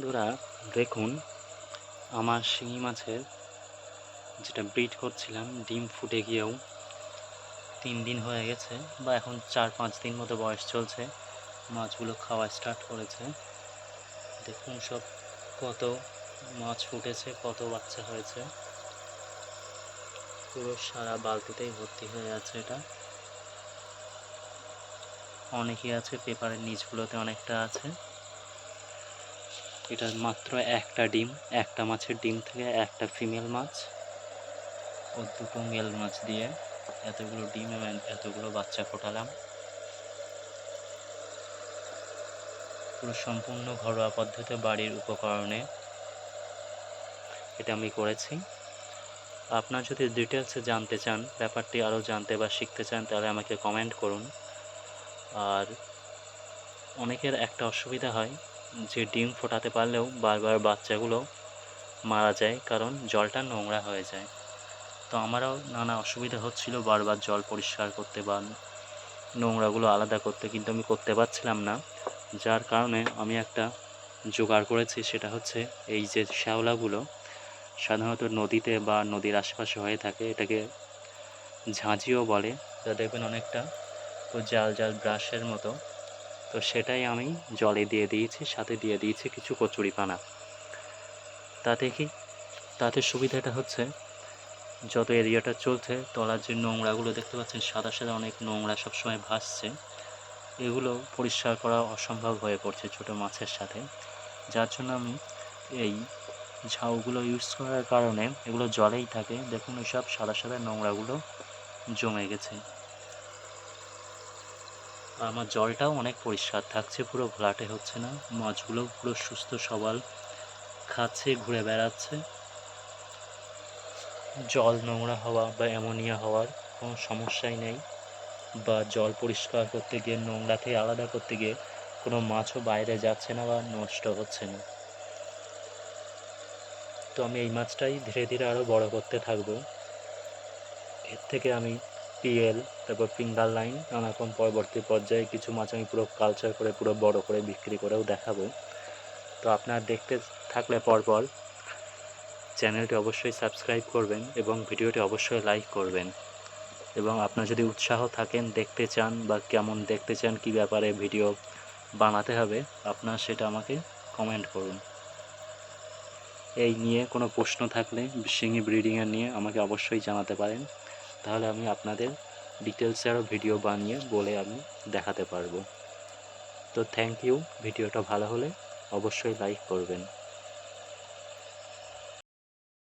বন্ধুরা, দেখুন, আমার শিঙি মাছের যেটা ব্রিড করছিলাম, ডিম ফুটে গিয়েও তিন দিন হয়ে গেছে বা এখন চার পাঁচ দিন মতো বয়স চলছে, মাছগুলো খাওয়া স্টার্ট করেছে। দেখুন সব কত মাছ ফুটেছে, কত বাচ্চা হয়েছে। পুরো সারা বালতিতেই ভর্তি হয়ে আছে এটা। অনেকই আছে পেপারের নিচগুলোতে অনেকটা আছে। এটা মাত্র একটা ডিম, একটা মাছের ডিম থেকে একটা ফিমেল মাছ। ও দুটো মেল মাছ দিয়ে এতগুলো ডিম এবং এতগুলো বাচ্চা ফোটালাম। পুরো সম্পূর্ণ ঘরোয়া পদ্ধতিতে বাড়ির উপকরণে এটা আমি করেছি। আপনার যদি ডিটেলসে জানতে চান, ব্যাপারটি আরও জানতে বা শিখতে চান, তাহলে আমাকে কমেন্ট করুন। আর অনেকের একটা অসুবিধা হয় যে ডিম ফোটাতে পারলেও বারবার বাচ্চাগুলো মারা যায় কারণ জলটা নোংরা হয়ে যায়। তো আমারও নানা অসুবিধা হচ্ছিল বারবার জল পরিষ্কার করতে বা নোংরাগুলো আলাদা করতে, কিন্তু আমি করতে পারছিলাম না। যার কারণে আমি একটা জোগাড় করেছি, সেটা হচ্ছে এই যে শ্যাওলাগুলো, সাধারণত নদীতে বা নদীর আশেপাশে হয়ে থাকে, এটাকে ঝাঁঝিও বলে। যা দেখবেন অনেকটা তো জাল জাল ব্রাশের মতো তো সেটাই আমি জলে দিয়ে দিয়েছি, সাথে দিয়ে দিয়েছি কিছু কচুরি পানা। তাতে কি? তাতে সুবিধাটা হচ্ছে, যত এরিয়াটা চলছে, তলার যে নোংরাগুলো দেখতে পাচ্ছেন, সাদা সাদা অনেক নোংরা সবসময় ভাসছে। এগুলো পরিষ্কার করা অসম্ভব হয়ে পড়ছে ছোট মাছের সাথে। যার জন্য আমি এই ঝাউগুলো ইউজ করার কারণে এগুলো জলেই থাকে। দেখুন ওই সব সাদা সাদা নোংরাগুলো জমে গেছে। আমার জলটাও অনেক পরিষ্কার, থাকছে পুরো ঘোলাটে হচ্ছে না। মাছগুলো পুরো সুস্থ সবল, খাচ্ছে, ঘুরে বেড়াচ্ছে। জল নোংরা হওয়া বা অ্যামোনিয়া হওয়ার কোনো সমস্যাই নেই বা জল পরিষ্কার করতে গিয়ে নোংরা থেকে আলাদা করতে গিয়ে কোনো মাছও বাইরে যাচ্ছে না বা নষ্ট হচ্ছে না। তো আমি এই মাছটাই ধীরে ধীরে আরও বড় করতে থাকব। এর থেকে আমি পিএল তারপর ফিঙ্গার লাইন নানা রকম পরবর্তী পর্যায়ে কিছু মাছ আমি পুরো কালচার করে, পুরো বড় করে বিক্রি করেও দেখাবো। তো আপনার দেখতে থাকলে পরপর চ্যানেলটি অবশ্যই সাবস্ক্রাইব করবেন এবং ভিডিওটি অবশ্যই লাইক করবেন। এবং আপনার যদি উৎসাহ থাকেন দেখতে চান বা কেমন দেখতে চান কি ব্যাপারে ভিডিও বানাতে হবে, আপনার সেটা আমাকে কমেন্ট করুন। এই নিয়ে কোনো প্রশ্ন থাকলে শিঙি ব্রিডিংয়ের নিয়ে আমাকে অবশ্যই জানাতে পারেন। তাহলে আমি আপনাদের ডিটেলসে আরও ভিডিও বানিয়ে বলে আমি দেখাতে পারব। তো থ্যাংক ইউ ভিডিওটা ভালো হলে অবশ্যই লাইক করবেন।